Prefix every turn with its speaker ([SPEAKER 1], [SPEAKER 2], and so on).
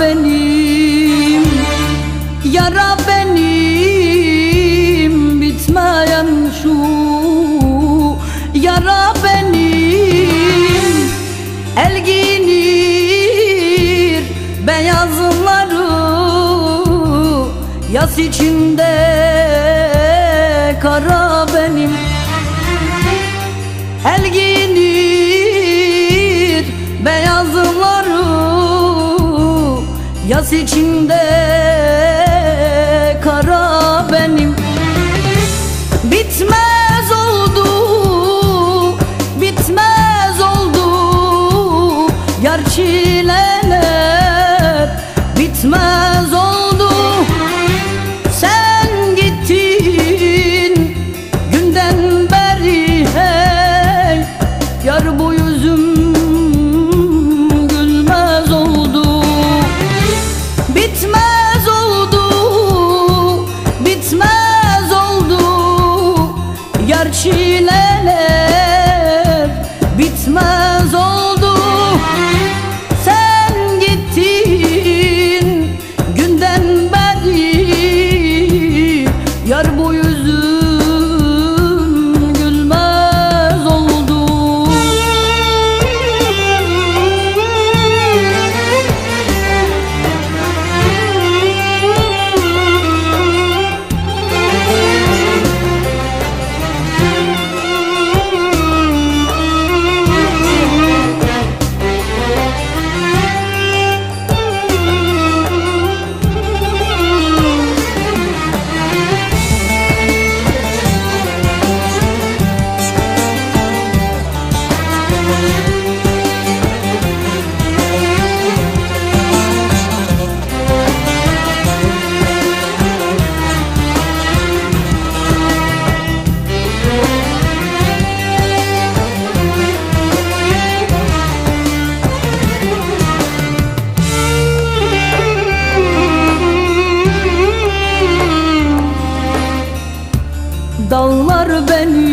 [SPEAKER 1] benim Yara benim bitmeyen şu Yara benim. El giyinir beyazları Yaz içinde kara benim. Yaz içinde kara benim. Bitmez oldu, bitmez Dağlar beni